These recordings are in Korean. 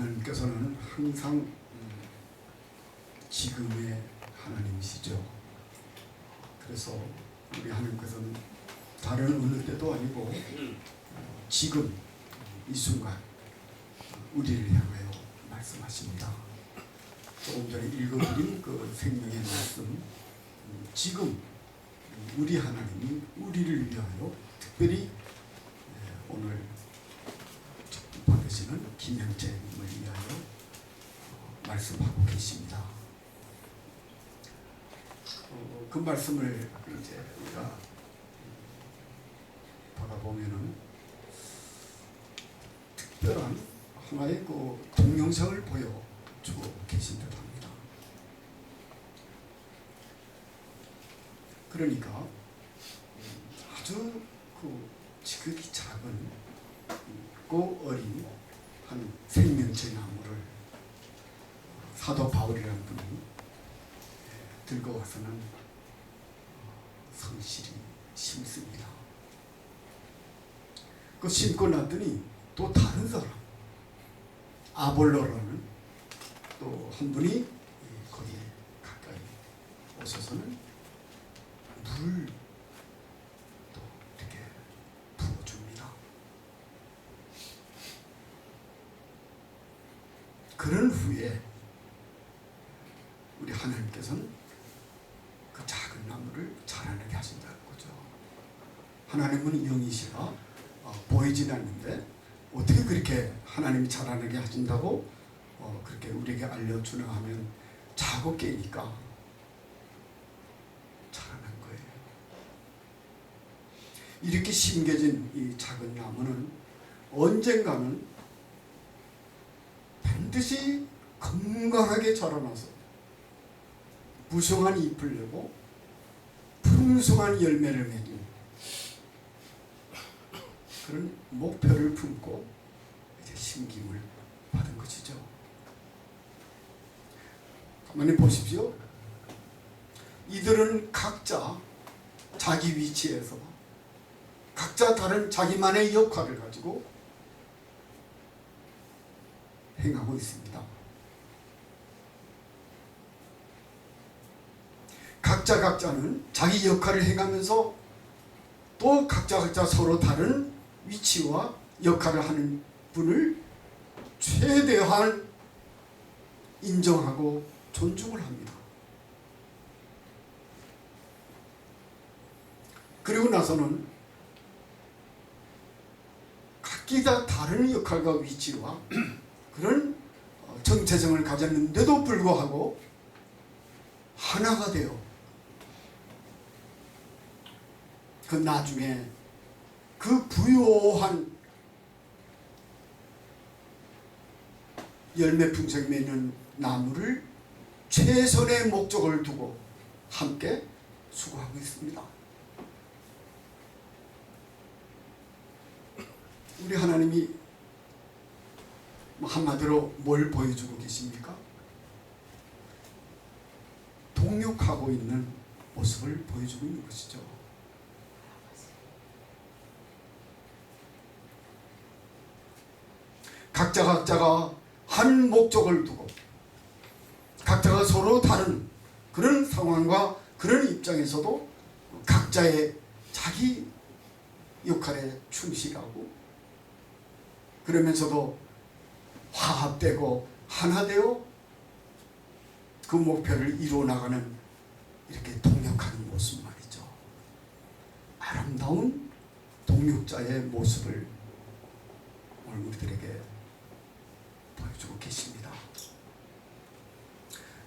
하나님께서는 항상 음, 지금의 하나님이시죠. 그래서 우리 하나님께서는 다른 어느 때도 아니고 어, 지금 이 순간 우리를 향하여 말씀하십니다. 조금 전에 읽어드린 그 생명의 말씀 음, 지금 우리 하나님이 우리를 위하여 특별히 예, 오늘 받으시는 김영재님을 위하여 어, 말씀하고 계십니다. 어, 그 말씀을 이제 우리가 바라보면은 특별한 하나의 그 동영상을 보여주고 계신 듯 합니다. 그러니까 음, 아주 그 지극히 작은 고 어린 한 생명체 나무를 사도 바울이라는 분이 예, 들고 와서는 어, 성실히 심습니다. 그 심고 났더니 또 다른 사람 아볼로라는 또 한 분이 이 거기에 가까이 오셔서는 물을 또 이렇게 부어줍니다. 그런 후에 우리 하나님께서는 그 작은 나무를 자라나게 하신다는 거죠. 하나님은 영이시라 어, 보이진 않는데 어떻게 그렇게 하나님이 자라나게 하신다고 어, 그렇게 우리에게 알려주나 하면 자고 깨니까 자라난 거예요. 이렇게 심겨진 이 작은 나무는 언젠가는 반드시 건강하게 자라나서 무성한 잎을 내고 풍성한 열매를 맺 는 그런 목표를 품고 이제 심김을 받은 것이죠. 가만히 보십시오. 이들은 각자 자기 위치에서 각자 다른 자기만의 역할을 가지고 행하고 있습니다. 각자 각자는 자기 역할을 행하면서 또 각자 각자 서로 다른 위치와 역할을 하는 분을 최대한 인정하고 존중을 합니다. 그리고 나서는 각기 다 다른 역할과 위치와 그런 어, 정체성을 가졌는데도 불구하고 하나가 되어 그 나중에 그 부요한 열매 풍성이 맺는 나무를 최선의 목적을 두고 함께 수고하고 있습니다. 우리 하나님이 뭐 한마디로 뭘 보여주고 계십니까? 동력하고 있는 모습을 보여주고 있는 것이죠. 각자 각자가 한 목적을 두고 각자가 서로 다른 그런 상황과 그런 입장에서도 각자의 자기 역할에 충실하고 그러면서도 화합되고 하나 되어 그 목표를 이루어 나가는 이렇게 동력하는 모습 말이죠. 아름다운 동력자의 모습을 오늘 우리들에게 계십니다.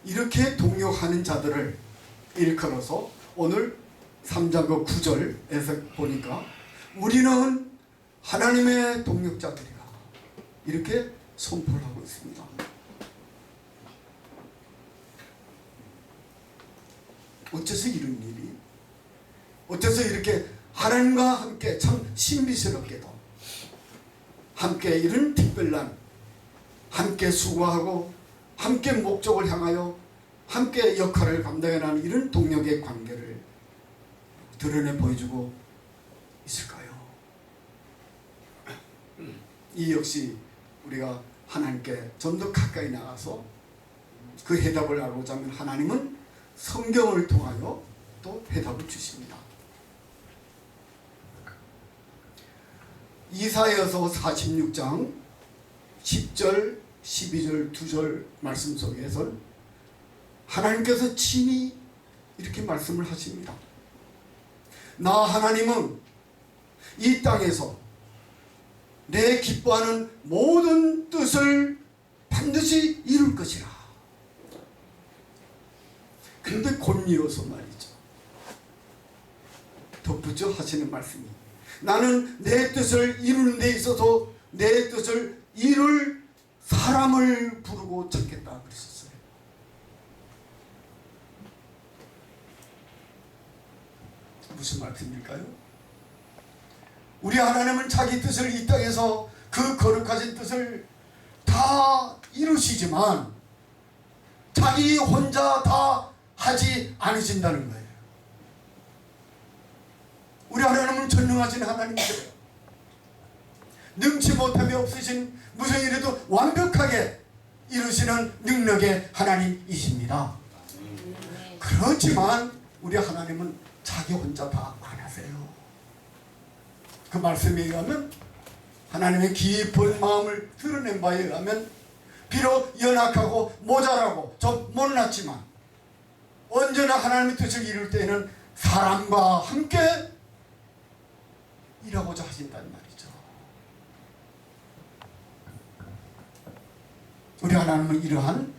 이렇게 동력하는 자들을 일컬어서 오늘 3장 그 9절에서 보니까 우리는 하나님의 동력자들이라 이렇게 선포를 하고 있습니다. 어째서 이런 일이? 어째서 이렇게 하나님과 함께 참 신비스럽게도 함께 이런 특별한 함께 수고하고 함께 목적을 향하여 함께 역할을 감당해 나가는 이런 동력의 관계를 드러내 보여주고 있을까요? 이 역시 우리가 하나님께 좀 더 가까이 나가서 그 해답을 알고자 하면 하나님은 성경을 통하여 또 해답을 주십니다. 이사여서 46장 10절, 12절, 2절 말씀 속에서 하나님께서 친히 이렇게 말씀을 하십니다. 나 하나님은 이 땅에서 내 기뻐하는 모든 뜻을 반드시 이룰 것이라. 근데 곧 이뤄서 말이죠. 덧붙여 하시는 말씀이 나는 내 뜻을 이루는 데 있어서 내 뜻을 이룰 사람을 부르고 찾겠다 그랬었어요. 무슨 말씀일까요? 우리 하나님은 자기 뜻을 이 땅에서 그 거룩하신 뜻을 다 이루시지만 자기 혼자 다 하지 않으신다는 거예요. 우리 하나님은 전능하신 하나님이세요. 능치 못함이 없으신 무슨 일에도 완벽하게 이루시는 능력의 하나님이십니다. 그렇지만 우리 하나님은 자기 혼자 다 안 하세요. 그 말씀에 의하면 하나님의 깊은 마음을 드러낸 바에 의하면 비록 연약하고 모자라고 좀 못났지만 언제나 하나님의 뜻을 이룰 때에는 사람과 함께 일하고자 하신다는 말이죠. 우리 하나님은 이러한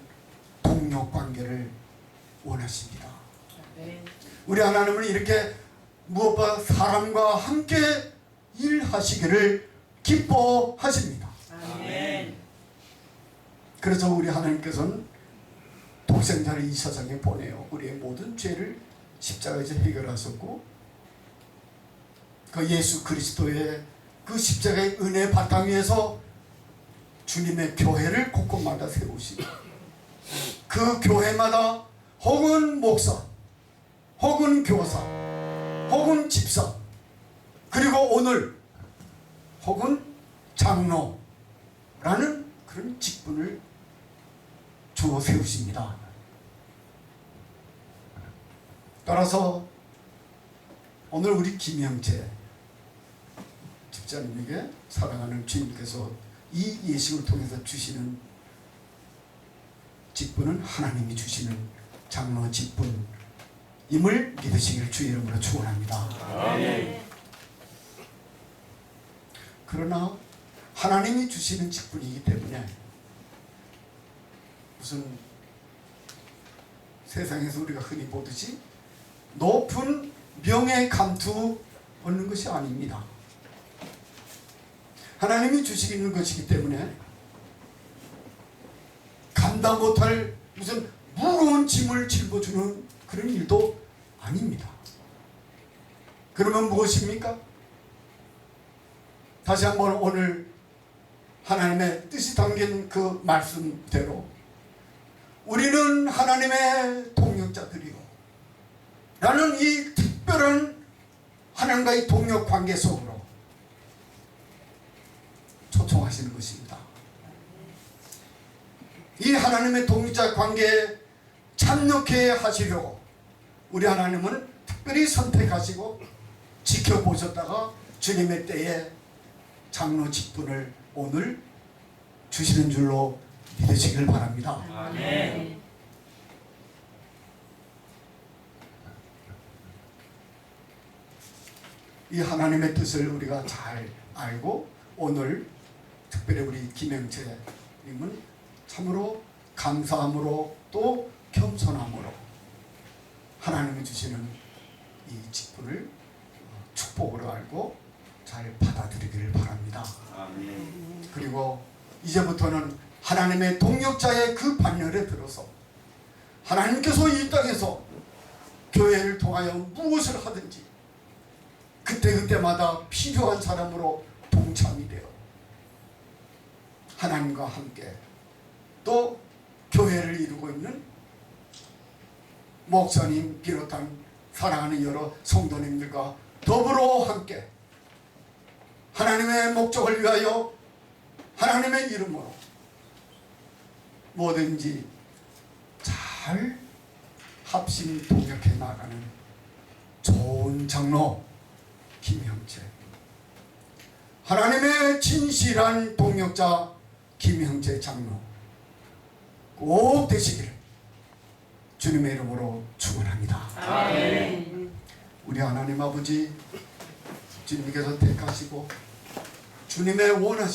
동력 관계를 원하십니다. 우리 하나님은 이렇게 무엇보다 사람과 함께 일하시기를 기뻐하십니다. 아멘. 그래서 우리 하나님께서는 독생자를 이 세상에 보내어 우리의 모든 죄를 십자가에서 해결하셨고 그 예수 그리스도의 그 십자가의 은혜 바탕 위에서 주님의 교회를 곳곳마다 세우시고 그 교회마다 혹은 목사 혹은 교사 혹은 집사 그리고 오늘 혹은 장로라는 그런 직분을 주어 세우십니다. 따라서 오늘 우리 김영재 집사님에게 사랑하는 주님께서 이 예식을 통해서 주시는 직분은 하나님이 주시는 장로 직분임을 믿으시길 주의 이름으로 축원합니다. 그러나 하나님이 주시는 직분이기 때문에 무슨 세상에서 우리가 흔히 보듯이 높은 명예 감투 얻는 것이 아닙니다. 하나님이 주시는 것이기 때문에 감당 못할 무슨 무거운 짐을 짊어주는 그런 일도 아닙니다. 그러면 무엇입니까? 다시 한번 오늘 하나님의 뜻이 담긴 그 말씀대로 우리는 하나님의 동역자들이요. 라는 이 특별한 하나님과의 동역 관계 속으로 초청하시는 것입니다. 이 하나님의 동역자 관계에 참여케 하시려고 우리 하나님은 특별히 선택하시고 지켜보셨다가 주님의 때에 장로 직분을 오늘 주시는 줄로 믿으시길 바랍니다. 아멘. 이 하나님의 뜻을 우리가 잘 알고 오늘 특별히 우리 김영채님은 참으로 감사함으로 또 겸손함으로 하나님이 주시는 이 직분을 축복으로 알고 잘 받아들이기를 바랍니다. 아멘. 그리고 이제부터는 하나님의 동역자의 그 반열에 들어서 하나님께서 이 땅에서 교회를 통하여 무엇을 하든지 그때그때마다 필요한 사람으로 동참이 되어 하나님과 함께 또 교회를 이루고 있는 목사님 비롯한 사랑하는 여러 성도님들과 더불어 함께 하나님의 목적을 위하여 하나님의 이름으로 뭐든지 잘 합심 동역해 나가는 좋은 장로 김형재. 하나님의 진실한 동역자 김형재 장로 꼭 되시기를 주님의 이름으로 축원합니다. 우리 하나님 아버지 주님께서 택하시고 주님의 원하시